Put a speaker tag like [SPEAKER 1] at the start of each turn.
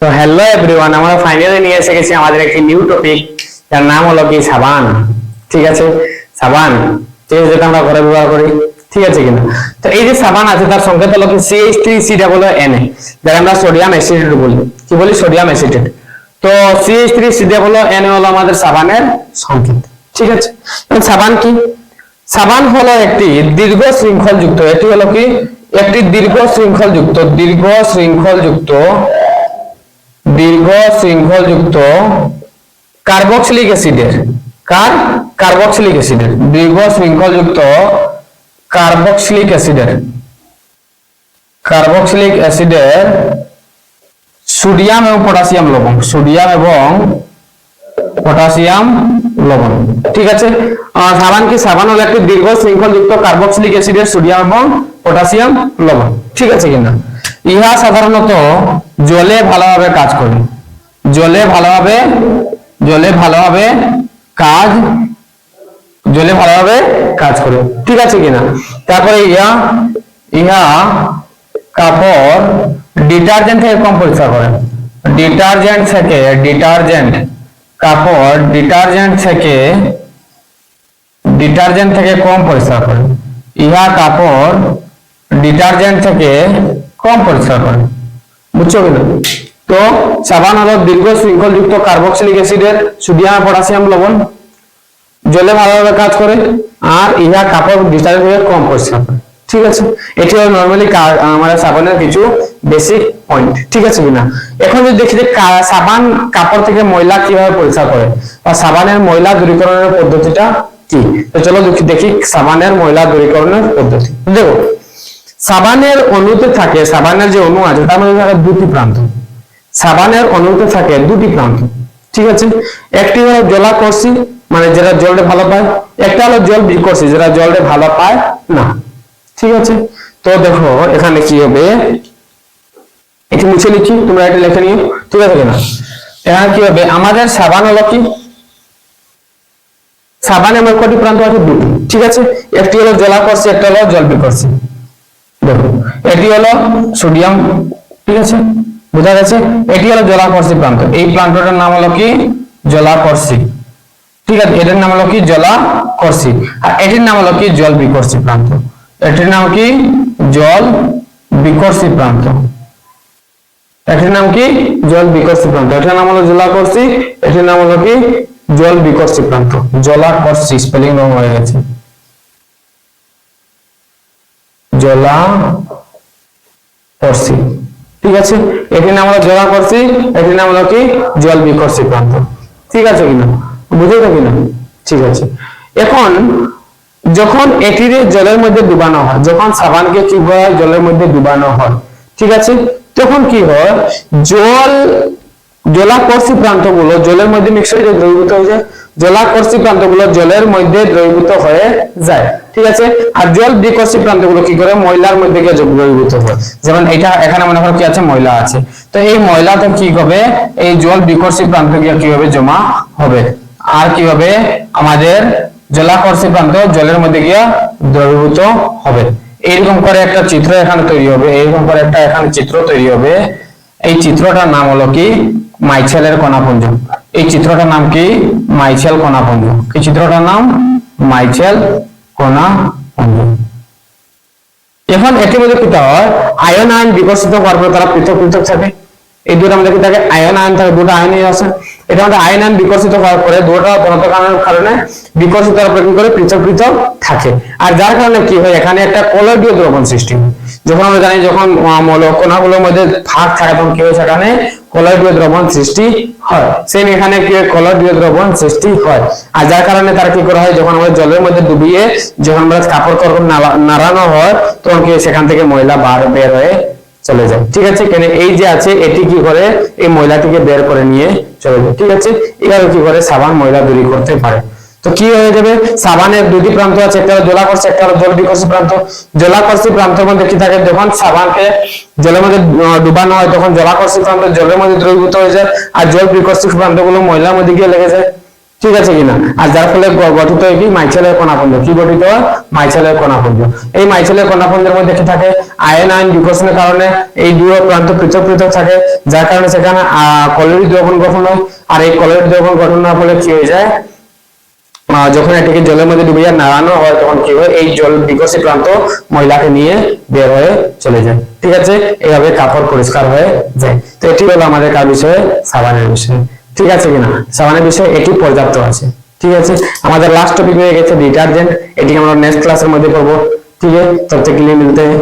[SPEAKER 1] তো hello everyone আমরা finally নিয়ে এসে গেছি আমাদের একটি নিউ টপিক যার নাম হলো কি সাবান। ঠিক আছে? সাবান যেটা আমরা ঘরে ব্যবহার করি, ঠিক আছে কিনা? তো এই যে সাবান আছে, তার সংকেত হলো কি? CH three C double N A যাকে আমরা সোডিয়াম অ্যাসিটেট বলি। কি বলি? সোডিয়াম অ্যাসিটেট তো C H three C double N A হলো আমাদের সাবানের সংকেত। ঠিক আছে? সাবান কি? সাবান হলো একটি দীর্ঘ শৃঙ্খল যুক্ত এটি হলো কি? একটি দীর্ঘ শৃঙ্খল যুক্ত দীর্ঘ শৃঙ্খল যুক্ত দীর্ঘ শৃঙ্খল যুক্ত কার্বক্সিলিক অ্যাসিডের। কার? কার্বক্সিলিক অ্যাসিডের। দীর্ঘ শৃঙ্খল যুক্ত কার্বক্সিলিক অ্যাসিডের। কার্বক্সিলিক অ্যাসিডের সোডিয়াম এবং পটাশিয়াম লবণ। সোডিয়াম এবং পটাশিয়াম লবণ। ঠিক আছে? সাবান কি? সাবান হলো একটি দীর্ঘ শৃঙ্খল যুক্ত কার্বক্সিলিক অ্যাসিডের সোডিয়াম এবং পটাশিয়াম লবণ। ঠিক আছে কিনা? ইহা সাধারণত জলে ভালোভাবে কাজ করে। জলে ভালোভাবে জলে ভালোভাবে কাজ, জলে ভালোভাবে কাজ করে। ঠিক আছে কিনা তারপরে ইহা ইহা কাপড় ডিটারজেন্ট থেকে কম পরিষ্কার করে। ডিটারজেন্ট থেকে ডিটারজেন্ট কাপড় ডিটারজেন্ট থেকে ডিটারজেন্ট থেকে কম পরিষ্কার করে। ইহা কাপড় ডিটারজেন্ট থেকে কম পরিষ্কার করে। বুঝছ কিনা তো সাবান হলো দীর্ঘ শৃঙ্খল যুক্ত কার্বক্সিলিক অ্যাসিডের সোডিয়াম পটাশিয়াম, লবণ জলে ভালোভাবে কাজ করে আর ইহা কাপড় ডিটারজেন্ট কম পরিষ্কার করে। ঠিক আছে? এটি হলো নর্মালি আমাদের সাবানের কিছু বেসিক পয়েন্ট ঠিক আছে কিনা এখন যদি দেখি যে সাবান কাপড় থেকে ময়লা কীভাবে পরিষ্কার করে বা সাবানের ময়লা দূরীকরণের পদ্ধতিটা কি? তো চলো দেখি সাবানের ময়লা দূরীকরণের পদ্ধতি। দেখো সাবানের অণুতে থাকে, সাবানের যে অণু আছে, তার মধ্যে দুটি প্রান্ত। সাবানের অণুতে থাকে দুটি প্রান্ত, ঠিক আছে? একটি হলো জলাকর্ষী মানে যেটা জলটা ভালো পায়, একটা হলো জল বিকর্ষী, যেটা জলটা ভালো পায় না, ঠিক আছে? তো দেখো, এখানে কি হবে? এটি মুছে নিচ্ছি, তোমরা এটা লেখে নিও ঠিক আছে কিনা এখানে কি হবে? আমাদের সাবান হলো কি? সাবানে আমার কটি প্রান্ত আছে? দুটি, ঠিক আছে? একটি হলো জলাকর্ষী, একটা হলো জল বিকর্ষী। এটি হলো সোডিয়াম, ঠিক আছে? বোঝা গেছে? এটি হলো জলাকর্ষী প্রান্ত। এই প্রান্তটার নাম হলো কি? জলাকর্ষী। ঠিক আছে? এটার নাম হলো কি? জলাকর্ষী। আর এটির নাম হলো কি? জল বিকর্ষী প্রান্ত। এটির নাম কি? জল বিকর্ষী প্রান্ত। এটির নাম কি? জল বিকর্ষী প্রান্ত। এটার নাম হলো জলাকর্ষী। এটির নাম হলো কি? জল বিকর্ষী প্রান্ত। জলাকর্ষী স্পেলিং রং হয়ে গেছে। জলা করছি। ঠিক আছে? নাম হলো জলা করছি নাম হলো কি? জল বিকর্ষী প্রান্ত। ঠিক আছে কিনা? বুঝেছ কিনা? ঠিক আছে। এখন, যখন এটির জলের মধ্যে ডুবানো হয়, যখন সাবানকে কি হয়? জলের মধ্যে ডুবানো হয়। ঠিক আছে? তখন কি হয়? জল জলাকর্ষী প্রান্তগুলো জলের মধ্যে মিক্স হয়ে দ্রবীভূত হয়ে যায়। জলাকর্ষী প্রান্তগুলো জলের মধ্যে দ্রবীভূত হয়ে যায়, ঠিক আছে? আর জল বিকর্ষী প্রান্তগুলো কি করে? ময়লার মধ্যে গিয়ে দ্রবীভূত হয়। যেমন এটা এখানে মনে করো কি আছে? ময়লা আছে। তো এই ময়লাটা কি হবে? এই জল বিকর্ষী প্রান্ত গিয়ে কি হবে জমা হবে? আর কি হবে আমাদের জলাকর্ষী প্রান্ত জলের মধ্যে গিয়ে দ্রবীভূত হবে। এইরকম করে একটা চিত্র এখানে তৈরি হবে। এইরকম করে একটা এখানে চিত্র তৈরি হবে। এই চিত্রটার নাম হলো কি? মাইছেলের কণাপুঞ্জ। এই চিত্রটার নাম কি? মাইছেল কণাপুঞ্জ। এই চিত্রটার নাম মাইছেল কণাপুঞ্জ। এখন এটির মধ্যে কি হয়? আয়ন আয়ন বিকশিত হওয়ার পর তারা পৃথক পৃথক থাকে। এই দুটো আমাদের কি থাকে আয়ন আয়ন থাকে দুটো আয়ন আছে। এটা আমাদের আয়ন আয়ন বিকশিত হওয়ার পরে দুটো ঘনত্বকরণের কারণে বিকশিত হওয়ার পরে কি করে? পৃথক পৃথক থাকে। আর যার কারণে কি হয়? এখানে একটা কলয়ীয় দ্রবণ সৃষ্টি হয়। যখন আমরা জানি যখন মৌল কণাগুলোর মধ্যে ফাঁক থাকে, তখন কি হয় সেখানে? কলয়ীয় দ্রবণ সৃষ্টি হয়। সেম এখানে কলয়ীয় দ্রবণ সৃষ্টি হয়। আর যার কারণে কি করা হয়? যখন আমরা জলের মধ্যে ডুবিয়ে যখন আমরা কাপড় কাপড় নাড়ানো হয়, তখন কি সেখান থেকে ময়লা বার বের হয়ে চলে যায়। ঠিক আছে? কেন এই যে আছে, এটি কি করে? এই ময়লাটিকে বের করে নিয়ে চলে যায়। ঠিক আছে? এবার কি করে? সাবান ময়লা দূরী করতে পারে। তো কি হয়ে যাবে? সাবানের দুটি প্রান্ত আছে, একটা হলো জলাকর্ষী একটা হলো জল বিকর্ষী প্রান্ত। জলাকর্ষী প্রান্তের মধ্যে কি থাকে? যখন সাবানকে জলের মধ্যে ডুবানো হয়, তখন জলাকর্ষী প্রান্ত, জলের মধ্যে দ্রবীভূত হয়ে যায় আর জল বিকর্ষী প্রান্তগুলো ময়লার মধ্যে গিয়ে লেগে যায়। ঠিক আছে কিনা? আর যার ফলে গঠিত হয় কি? মাইচেলের কণাপুঞ্জ কি গঠিত? হয় মাইচেলের কণাপুঞ্জ এই মাইচেলের কণাপুঞ্জের মধ্যে কি থাকে? আয়ন আয়ন বিকর্ষণের কারণে এই দুটো প্রান্ত পৃথক পৃথক থাকে, যার কারণে সেখানে, আহ কলোরি দ্রবণ গঠন হয়। আর এই কলোরি দ্রবণ গঠন হওয়ার ফলে কি হয়ে যায়? যখন এটাকে জলের মধ্যে ডুবিয়ে নাড়ানো হয়, তখন কি হয়? এই জল বিকশী প্রান্ত মহিলাকে নিয়ে বের হয়ে চলে যায়। ঠিক আছে? এইভাবে কাপড় পরিষ্কার হয়ে যায়। তো এটি হলো আমাদের কার বিষয়ে? সাবানের বিষয়ে। ঠিক আছে কিনা? সাবানের বিষয়ে এটি পর্যাপ্ত আছে। ঠিক আছে? আমাদের লাস্ট টপিক হয়ে গেছে ডিটারজেন্ট এটি আমরা নেক্সট ক্লাসের মধ্যে পড়ব। ঠিক আছে? तब तक के জয় मिलते हैं